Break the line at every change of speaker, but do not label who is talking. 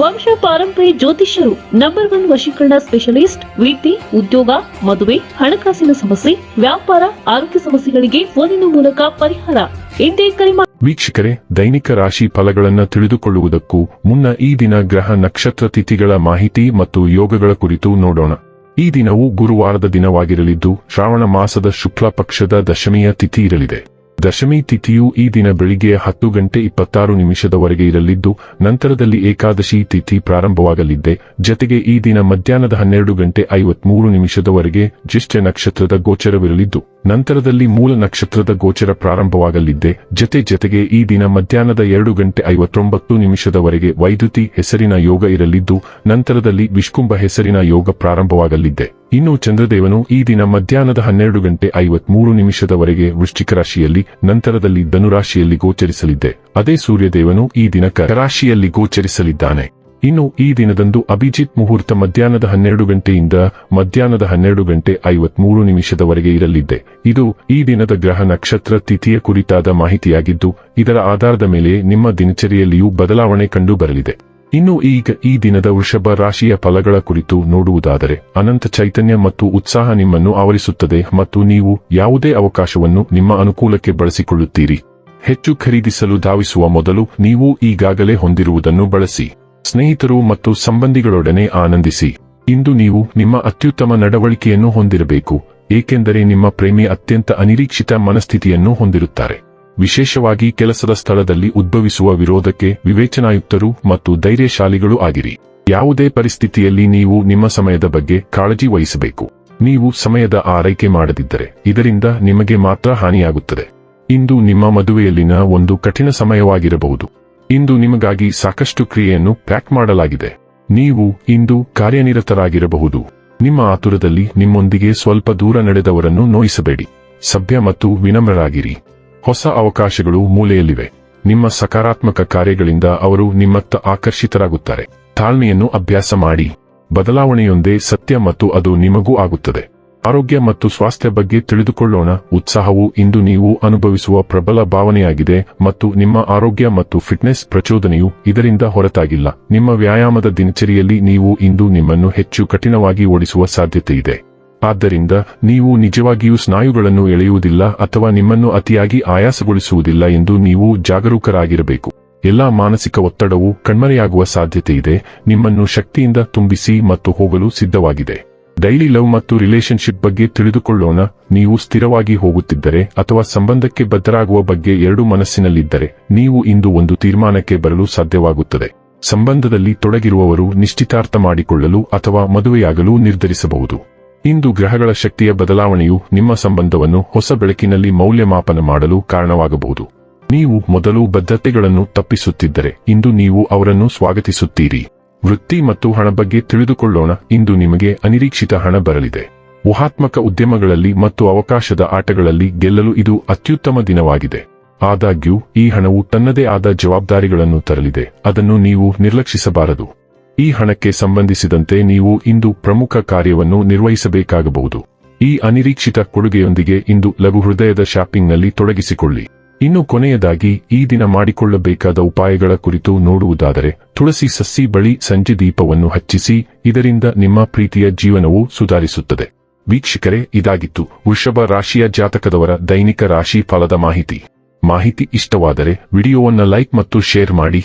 ವಂಶ ಪಾರಂಪರಿ ಜ್ಯೋತಿಷ್ಯರು ನಂಬರ್ ಒನ್ ವಶೀಕರಣ ಸ್ಪೆಷಲಿಸ್ಟ್ ವೃತ್ತಿ ಉದ್ಯೋಗ, ಮದುವೆ, ಹಣಕಾಸಿನ ಸಮಸ್ಯೆ, ವ್ಯಾಪಾರ, ಆರೋಗ್ಯ ಸಮಸ್ಯೆಗಳಿಗೆ ಫೋನಿನ ಮೂಲಕ ಪರಿಹಾರ. ಎಂದೇ ಕರೆ
ವೀಕ್ಷಕರೇ, ದೈನಿಕ ರಾಶಿ ಫಲಗಳನ್ನು ತಿಳಿದುಕೊಳ್ಳುವುದಕ್ಕೂ ಮುನ್ನ ಈ ದಿನ ಗ್ರಹ ನಕ್ಷತ್ರ ತಿಥಿಗಳ ಮಾಹಿತಿ ಮತ್ತು ಯೋಗಗಳ ಕುರಿತು ನೋಡೋಣ. ಈ ದಿನವು ಗುರುವಾರದ ದಿನವಾಗಿರಲಿದ್ದು ಶ್ರಾವಣ ಮಾಸದ ಶುಕ್ಲ ಪಕ್ಷದ ದಶಮಿಯ ತಿಥಿ ಇರಲಿದೆ. ದಶಮಿ ತಿಥಿಯು ಈ ದಿನ ಬೆಳಿಗ್ಗೆ ಹತ್ತು ಗಂಟೆ ಇಪ್ಪತ್ತಾರು ನಿಮಿಷದವರೆಗೆ ಇರಲಿದ್ದು, ನಂತರದಲ್ಲಿ ಏಕಾದಶಿ ತಿಥಿ ಪ್ರಾರಂಭವಾಗಲಿದ್ದೆ. ಜತೆಗೆ ಈ ದಿನ ಮಧ್ಯಾಹ್ನದ ಹನ್ನೆರಡು ಗಂಟೆ ಐವತ್ಮೂರು ನಿಮಿಷದವರೆಗೆ ಜ್ಯೇಷ್ಠ ನಕ್ಷತ್ರದ ಗೋಚರವಿರಲಿದ್ದು, ನಂತರದಲ್ಲಿ ಮೂಲ ನಕ್ಷತ್ರದ ಗೋಚರ ಪ್ರಾರಂಭವಾಗಲಿದ್ದೆ. ಜತೆ ಜತೆಗೆ ಈ ದಿನ ಮಧ್ಯಾಹ್ನದ ಎರಡು ಗಂಟೆ ಐವತ್ತೊಂಬತ್ತು ನಿಮಿಷದವರೆಗೆ ವೈದ್ಯುತಿ ಹೆಸರಿನ ಯೋಗ ಇರಲಿದ್ದು, ನಂತರದಲ್ಲಿ ವಿಷ್ಕುಂಭ ಹೆಸರಿನ ಯೋಗ ಪ್ರಾರಂಭವಾಗಲಿದ್ದೆ. ಇನ್ನು ಚಂದ್ರದೇವನು ಈ ದಿನ ಮಧ್ಯಾಹ್ನದ ಹನ್ನೆರಡು ಗಂಟೆ ಐವತ್ಮೂರು ನಿಮಿಷದವರೆಗೆ ವೃಶ್ಚಿಕ ರಾಶಿಯಲ್ಲಿ, ನಂತರದಲ್ಲಿ ಧನುರಾಶಿಯಲ್ಲಿ ಗೋಚರಿಸಲಿದ್ದೆ. ಅದೇ ಸೂರ್ಯದೇವನು ಈ ದಿನ ರಾಶಿಯಲ್ಲಿ ಗೋಚರಿಸಲಿದ್ದಾನೆ. ಇನ್ನು ಈ ದಿನದಂದು ಅಭಿಜಿತ್ ಮುಹೂರ್ತ ಮಧ್ಯಾಹ್ನದ ಹನ್ನೆರಡು ಗಂಟೆಯಿಂದ ಮಧ್ಯಾಹ್ನದ ಹನ್ನೆರಡು ಗಂಟೆ ಐವತ್ಮೂರು ನಿಮಿಷದವರೆಗೆ ಇರಲಿದ್ದೆ. ಇದು ಈ ದಿನದ ಗ್ರಹ ನಕ್ಷತ್ರ ತಿಥಿಯ ಕುರಿತಾದ ಮಾಹಿತಿಯಾಗಿದ್ದು, ಇದರ ಆಧಾರದ ಮೇಲೆ ನಿಮ್ಮ ದಿನಚರಿಯಲ್ಲಿಯೂ ಬದಲಾವಣೆ ಕಂಡು ಬರಲಿದೆ ಇನ್ನು ಈಗ ಈ ದಿನದ ವೃಷಭ ರಾಶಿಯ ಫಲಗಳ ಕುರಿತು ನೋಡುವುದಾದರೆ ಅನಂತ ಚೈತನ್ಯ ಮತ್ತು ಉತ್ಸಾಹ ನಿಮ್ಮನ್ನು ಆವರಿಸುತ್ತದೆ ಮತ್ತು ನೀವು ಯಾವುದೇ ಅವಕಾಶವನ್ನು ನಿಮ್ಮ ಅನುಕೂಲಕ್ಕೆ ಬಳಸಿಕೊಳ್ಳುತ್ತೀರಿ. ಹೆಚ್ಚು ಖರೀದಿಸಲು ಧಾವಿಸುವ ಮೊದಲು ನೀವು ಈಗಾಗಲೇ ಹೊಂದಿರುವುದನ್ನು ಬಳಸಿ. ಸ್ನೇಹಿತರು ಮತ್ತು ಸಂಬಂಧಿಗಳೊಡನೆ ಆನಂದಿಸಿ. ಇಂದು ನೀವು ನಿಮ್ಮ ಅತ್ಯುತ್ತಮ ನಡವಳಿಕೆಯನ್ನು ಹೊಂದಿರಬೇಕು, ಏಕೆಂದರೆ ನಿಮ್ಮ ಪ್ರೇಮಿ ಅತ್ಯಂತ ಅನಿರೀಕ್ಷಿತ ಮನಸ್ಥಿತಿಯನ್ನು ಹೊಂದಿರುತ್ತಾರೆ. ವಿಶೇಷವಾಗಿ ಕೆಲಸದ ಸ್ಥಳದಲ್ಲಿ ಉದ್ಭವಿಸುವ ವಿರೋಧಕ್ಕೆ ವಿವೇಚನಾಯುಕ್ತರು ಮತ್ತು ಧೈರ್ಯಶಾಲಿಗಳು ಆಗಿರಿ. ಯಾವುದೇ ಪರಿಸ್ಥಿತಿಯಲ್ಲಿ ನೀವು ನಿಮ್ಮ ಸಮಯದ ಬಗ್ಗೆ ಕಾಳಜಿ ವಹಿಸಬೇಕು. ನೀವು ಸಮಯದ ಆರೈಕೆ ಮಾಡದಿದ್ದರೆ ಇದರಿಂದ ನಿಮಗೆ ಮಾತ್ರ ಹಾನಿಯಾಗುತ್ತದೆ. ಇಂದು ನಿಮ್ಮ ಮದುವೆಯಲ್ಲಿನ ಒಂದು ಕಠಿಣ ಸಮಯವಾಗಿರಬಹುದು. ಇಂದು ನಿಮಗಾಗಿ ಸಾಕಷ್ಟು ಕ್ರಿಯೆಯನ್ನು ಪ್ಯಾಕ್ ಮಾಡಲಾಗಿದೆ. ನೀವು ಇಂದು ಕಾರ್ಯನಿರತರಾಗಿರಬಹುದು. ನಿಮ್ಮ ಆತುರದಲ್ಲಿ ನಿಮ್ಮೊಂದಿಗೆ ಸ್ವಲ್ಪ ದೂರ ನಡೆದವರನ್ನು ನೋಯಿಸಬೇಡಿ. ಸಭ್ಯ ಮತ್ತು ವಿನಮ್ರರಾಗಿರಿ. ಹೊಸ ಅವಕಾಶಗಳು ಮೂಲೆಯಲ್ಲಿವೆ. ನಿಮ್ಮ ಸಕಾರಾತ್ಮಕ ಕಾರ್ಯಗಳಿಂದ ಅವರು ನಿಮ್ಮತ್ತ ಆಕರ್ಷಿತರಾಗುತ್ತಾರೆ. ತಾಳ್ಮೆಯನ್ನು ಅಭ್ಯಾಸ ಮಾಡಿ. ಬದಲಾವಣೆಯೊಂದೇ ಸತ್ಯ ಮತ್ತು ಅದು ನಿಮಗೂ ಆಗುತ್ತದೆ. ಆರೋಗ್ಯ ಮತ್ತು ಸ್ವಾಸ್ಥ್ಯ ಬಗ್ಗೆ ತಿಳಿದುಕೊಳ್ಳೋಣ. ಉತ್ಸಾಹವು ಇಂದು ನೀವು ಅನುಭವಿಸುವ ಪ್ರಬಲ ಭಾವನೆಯಾಗಿದೆ ಮತ್ತು ನಿಮ್ಮ ಆರೋಗ್ಯ ಮತ್ತು ಫಿಟ್ನೆಸ್ ಪ್ರಚೋದನೆಯು ಇದರಿಂದ ಹೊರತಾಗಿಲ್ಲ. ನಿಮ್ಮ ವ್ಯಾಯಾಮದ ದಿನಚರಿಯಲ್ಲಿ ನೀವು ಇಂದು ನಿಮ್ಮನ್ನು ಹೆಚ್ಚು ಕಠಿಣವಾಗಿ ಓಡಿಸುವ ಸಾಧ್ಯತೆ ಇದೆ ಆದ್ದರಿಂದ ನೀವು ನಿಜವಾಗಿಯೂ ಸ್ನಾಯುಗಳನ್ನು ಎಳೆಯುವುದಿಲ್ಲ ಅಥವಾ ನಿಮ್ಮನ್ನು ಅತಿಯಾಗಿ ಆಯಾಸಗೊಳಿಸುವುದಿಲ್ಲ ಎಂದು ನೀವು ಜಾಗರೂಕರಾಗಿರಬೇಕು. ಎಲ್ಲಾ ಮಾನಸಿಕ ಒತ್ತಡವು ಕಣ್ಮರೆಯಾಗುವ ಸಾಧ್ಯತೆಯಿದೆ ನಿಮ್ಮನ್ನು ಶಕ್ತಿಯಿಂದ ತುಂಬಿಸಿ ಮತ್ತು ಹೋಗಲು ಸಿದ್ಧವಾಗಿದೆ. ಡೈಲಿ ಲವ್ ಮತ್ತು ರಿಲೇಶನ್ಶಿಪ್ ಬಗ್ಗೆ ತಿಳಿದುಕೊಳ್ಳೋಣ, ನೀವು ಸ್ಥಿರವಾಗಿ ಹೋಗುತ್ತಿದ್ದರೆ ಅಥವಾ ಸಂಬಂಧಕ್ಕೆ ಬದ್ಧರಾಗುವ ಬಗ್ಗೆ ಎರಡು ಮನಸ್ಸಿನಲ್ಲಿದ್ದರೆ, ನೀವು ಇಂದು ಒಂದು ತೀರ್ಮಾನಕ್ಕೆ ಬರಲು ಸಾಧ್ಯವಾಗುತ್ತದೆ. ಸಂಬಂಧದಲ್ಲಿ ತೊಡಗಿರುವವರು ನಿಶ್ಚಿತಾರ್ಥ ಮಾಡಿಕೊಳ್ಳಲು ಅಥವಾ ಮದುವೆಯಾಗಲು ನಿರ್ಧರಿಸಬಹುದು. ಇಂದು ಗ್ರಹಗಳ ಶಕ್ತಿಯ ಬದಲಾವಣೆಯು ನಿಮ್ಮ ಸಂಬಂಧವನ್ನು ಹೊಸ ಬೆಳಕಿನಲ್ಲಿ ಮೌಲ್ಯಮಾಪನ ಮಾಡಲು ಕಾರಣವಾಗಬಹುದು. ನೀವು ಮೊದಲು ಬದ್ಧತೆಗಳನ್ನು ತಪ್ಪಿಸುತ್ತಿದ್ದರೆ ಇಂದು ನೀವು ಅವರನ್ನು ಸ್ವಾಗತಿಸುತ್ತೀರಿ. ವೃತ್ತಿ ಮತ್ತು ಹಣ ಬಗ್ಗೆ ತಿಳಿದುಕೊಳ್ಳೋಣ, ಇಂದು ನಿಮಗೆ ಅನಿರೀಕ್ಷಿತ ಹಣ ಬರಲಿದೆ. ಊಹಾತ್ಮಕ ಉದ್ಯಮಗಳಲ್ಲಿ ಮತ್ತು ಅವಕಾಶದ ಆಟಗಳಲ್ಲಿ ಗೆಲ್ಲಲು ಇದು ಅತ್ಯುತ್ತಮ ದಿನವಾಗಿದೆ. ಆದಾಗ್ಯೂ, ಈ ಹಣವು ತನ್ನದೇ ಆದ ಜವಾಬ್ದಾರಿಗಳನ್ನು ತರಲಿದೆ, ಅದನ್ನು ನೀವು ನಿರ್ಲಕ್ಷಿಸಬಾರದು. ಈ ಹಣಕ್ಕೆ ಸಂಬಂಧಿಸಿದಂತೆ ನೀವು ಇಂದು ಪ್ರಮುಖ ಕಾರ್ಯವನ್ನು ನಿರ್ವಹಿಸಬೇಕಾಗಬಹುದು. ಈ ಅನಿರೀಕ್ಷಿತ ಕೊಡುಗೆಯೊಂದಿಗೆ ಇಂದು ಲಘು ಹೃದಯದ ಶಾಪಿಂಗ್ನಲ್ಲಿ ತೊಡಗಿಸಿಕೊಳ್ಳಿ. ಇನ್ನು ಕೊನೆಯದಾಗಿ, ಈ ದಿನ ಮಾಡಿಕೊಳ್ಳಬೇಕಾದ ಉಪಾಯಗಳ ಕುರಿತು ನೋಡುವುದಾದರೆ, ತುಳಸಿ ಸಸಿ ಬಳಿ ಸಂಜೆ ದೀಪವನ್ನು ಹಚ್ಚಿಸಿ, ಇದರಿಂದ ನಿಮ್ಮ ಪ್ರೀತಿಯ ಜೀವನವು ಸುಧಾರಿಸುತ್ತದೆ. ವೀಕ್ಷಕರೇ, ಇದಾಗಿತ್ತು ವೃಷಭ ರಾಶಿಯ ಜಾತಕದವರ ದೈನಿಕ ರಾಶಿ ಫಲದ ಮಾಹಿತಿ. ಮಾಹಿತಿ ಇಷ್ಟವಾದರೆ, ವಿಡಿಯೋವನ್ನು ಲೈಕ್ ಮತ್ತು ಶೇರ್ ಮಾಡಿ.